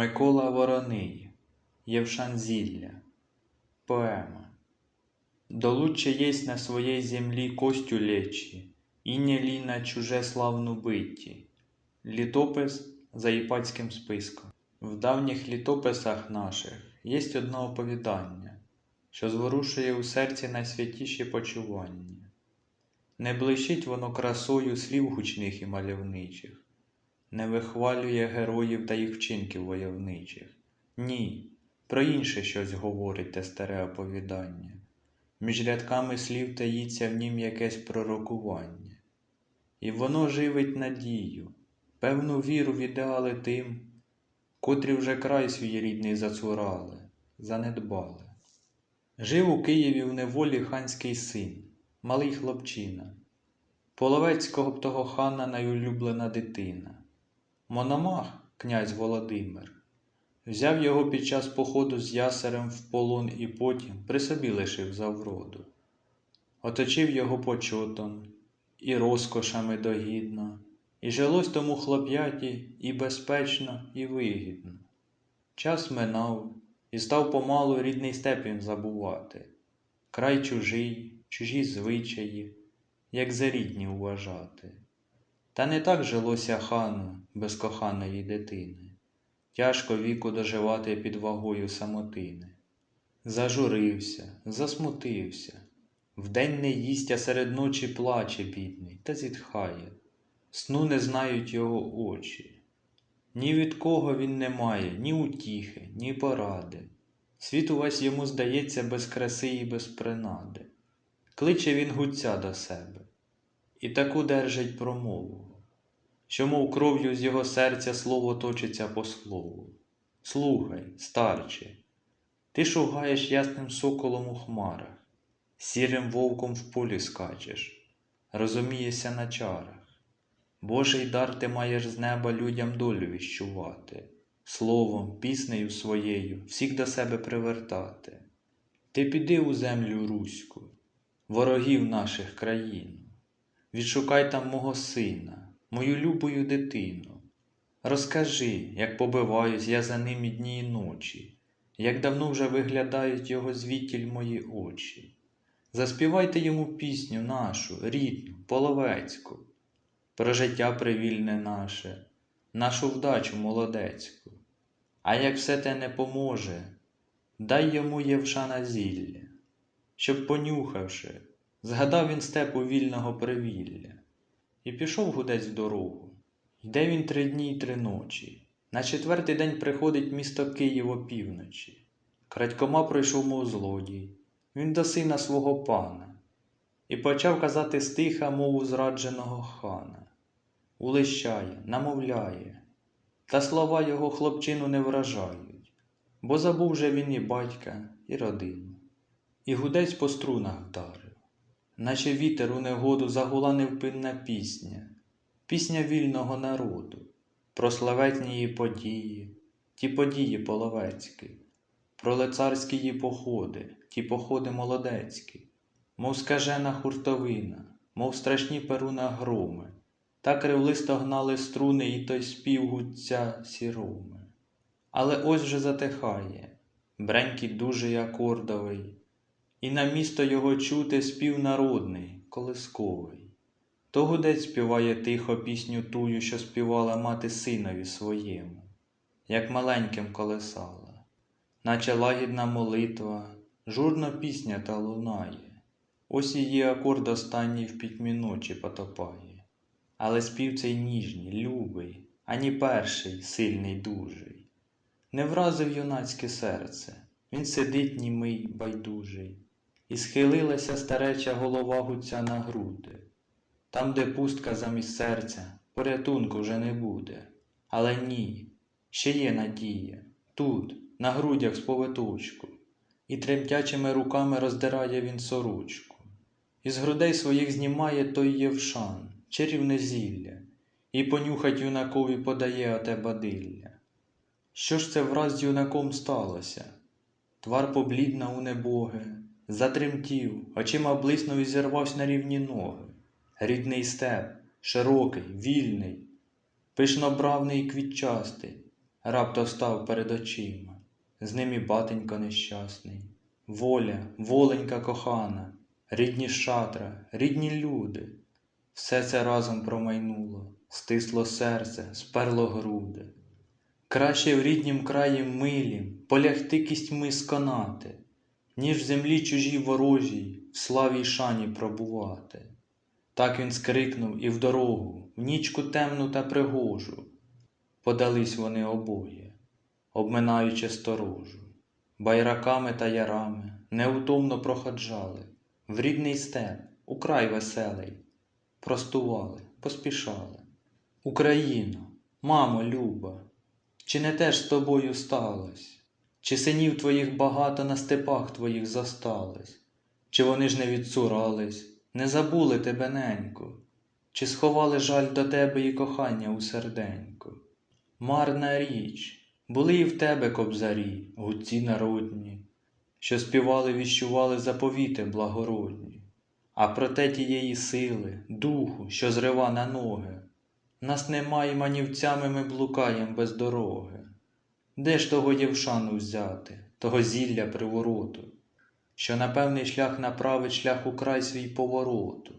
Микола Вороний, Євшан Зілля, Поема. Долучше єсть на своїй землі костю лечі, і не лі на чуже славну битті. Літопис за іпатським списком. В давніх літописах наших єсть одне оповідання, що зворушує у серці найсвятіші почування. Не блищить воно красою слів гучних і мальовничих, не вихвалює героїв та їх вчинків войовничих. Ні, про інше щось говорить те старе оповідання. Між рядками слів таїться в нім якесь пророкування. І воно живить надію, певну віру в ідеали тим, котрі вже край свій рідний зацурали, занедбали. Жив у Києві в неволі ханський син, малий хлопчина, половецького б того хана найулюблена дитина. Мономах, князь Володимир, взяв його під час походу з ясарем в полон і потім при собі лишив за вроду. Оточив його почотом і розкошами догідно, і жилось тому хлоп'яті і безпечно, і вигідно. Час минав, і став помалу рідний степ він забувати, край чужий, чужі звичаї, як за рідні вважати. Та не так жилося хану без коханої дитини, тяжко віку доживати під вагою самотини. Зажурився, засмутився, вдень не їсть, а серед ночі плаче бідний та зітхає, сну не знають його очі. Ні від кого він не має, ні утіхи, ні поради. Світ увесь йому здається без краси і без принади. Кличе він гуця до себе і таку держить промову, що, мов кров'ю з його серця слово точиться по слову. Слухай, старче, ти шугаєш ясним соколом у хмарах, сірим вовком в полі скачеш, розумієшся на чарах. Божий дар ти маєш з неба людям долю віщувати, словом, піснею своєю всіх до себе привертати. Ти піди у землю руську, ворогів наших країн, відшукай там мого сина, мою любою дитину. Розкажи, як побиваюсь я за ним дні і ночі, як давно вже виглядають його звітіль мої очі. Заспівайте йому пісню нашу, рідну, половецьку, про життя привільне наше, нашу вдачу молодецьку. А як все те не поможе, дай йому Євшана зілля, щоб, понюхавши, згадав він степу вільного привілля. І пішов гудець в дорогу. Йде він три дні й три ночі. На четвертий день приходить місто Київ опівночі. Крадькома пройшов, мов злодій, він до сина свого пана, і почав казати стиха мову зрадженого хана. Улищає, намовляє, та слова його хлопчину не вражають, бо забув же він і батька, і родину. І гудець по струнах вдарив, наче вітер у негоду загула невпинна пісня, пісня вільного народу, про славетні її події, ті події половецькі, про лицарські її походи, ті походи молодецькі, мов скажена хуртовина, мов страшні перуна громи. Так кривлисто гнали струни і той спів гудця сіроми. Але ось вже затихає, бренькіт дужий акордовий, і на місто його чути спів народний, колисковий. То гудець співає тихо пісню тую, що співала мати синові своєму, як маленьким колесала, наче лагідна молитва, журно пісня та лунає, ось її акорд останній в пітьмі ночі потопає. Але спів цей ніжній, любий, ані перший, сильний, дужий. Не вразив юнацьке серце, він сидить німий, байдужий, і схилилася стареча голова гуця на груди. Там, де пустка замість серця, порятунку вже не буде. Але ні, ще є надія, тут, на грудях з повиточку, і тремтячими руками роздирає він сорочку, і з грудей своїх знімає той євшан чарівне зілля, і понюхать юнакові подає оте бадилля. Що ж це враз з юнаком сталося? Твар поблідна у небоге, затремтів, очима блиснув і зірвався на рівні ноги. Рідний степ, широкий, вільний, пишнобравний і квітчастий, рапто став перед очима, з ним і батенько нещасний. Воля, воленька кохана, рідні шатра, рідні люди. Все це разом промайнуло, стисло серце, сперло груди. Краще в ріднім краї милім полягти кістьми сконати, ніж в землі чужій ворожій, в славі й шані пробувати. Так він скрикнув і в дорогу, в нічку темну та пригожу. Подались вони обоє, обминаючи сторожу, байраками та ярами неутомно проходжали, в рідний степ, у край веселий, простували, поспішали. Україно, мамо люба, чи не теж з тобою сталось? Чи синів твоїх багато на степах твоїх зосталось? Чи вони ж не відцурались, не забули тебе неньку? Чи сховали жаль до тебе і кохання у серденьку? Марна річ, були і в тебе кобзарі, гудці народні, що співали, віщували заповіти благородні, а проте тієї сили, духу, що зрива на ноги, нас немає, манівцями ми блукаєм без дороги. Де ж того євшану взяти, того зілля привороту, що на певний шлях направить шлях у край свій повороту?